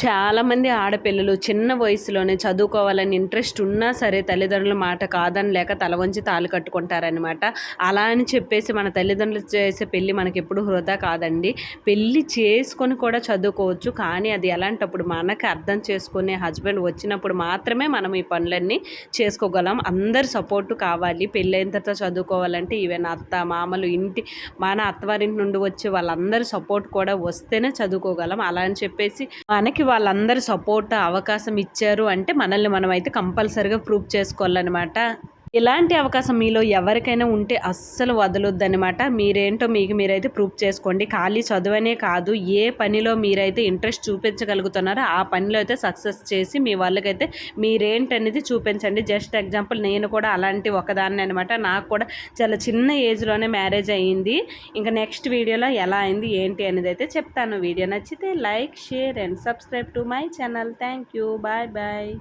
చాలామంది ఆడపిల్లలు చిన్న వయసులోనే చదువుకోవాలని ఇంట్రెస్ట్ ఉన్నా సరే తల్లిదండ్రుల మాట కాదని లేక తల వంచి తాళి కట్టుకుంటారనమాట అలా అని చెప్పేసి మన తల్లిదండ్రులు చేసే పెళ్ళి మనకి ఎప్పుడు హృదా కాదండి. పెళ్ళి చేసుకొని కూడా చదువుకోవచ్చు కానీ అది ఎలాంటప్పుడు మనకి అర్థం చేసుకునే హస్బెండ్ వచ్చినప్పుడు మాత్రమే మనం ఈ పనులన్నీ చేసుకోగలం. అందరి సపోర్టు కావాలి. పెళ్ళైన తర్వాత చదువుకోవాలంటే ఈవెన్ అత్త మామలు ఇంటి మన అత్తవారింటి నుండి వచ్చే వాళ్ళందరి సపోర్ట్ కూడా వస్తేనే చదువుకోగలం. అలా అని చెప్పేసి మనకి వాళ్ళందరూ సపోర్ట్ అవకాశం ఇచ్చారు అంటే మనల్ని మనం అయితే కంపల్సరిగా ప్రూవ్ చేసుకోవాలన్నమాట. ఇలాంటి అవకాశం మీలో ఎవరికైనా ఉంటే అస్సలు వదలొద్దనమాట మీరేంటో మీకు మీరైతే ప్రూఫ్ చేసుకోండి. ఖాళీ చదువనే కాదు ఏ పనిలో మీరైతే ఇంట్రెస్ట్ చూపించగలుగుతున్నారో ఆ పనిలో అయితే సక్సెస్ చేసి మీ వాళ్ళకైతే మీరేంటనేది చూపించండి. జస్ట్ ఎగ్జాంపుల్ నేను కూడా అలాంటి ఒకదాన్ని అనమాట నాకు కూడా చాలా చిన్న ఏజ్లోనే మ్యారేజ్ అయ్యింది ఇంకా నెక్స్ట్ వీడియోలో ఎలా అయింది ఏంటి అనేది అయితే చెప్తాను. వీడియో నచ్చితే like share and subscribe to my channel. Thank you bye bye.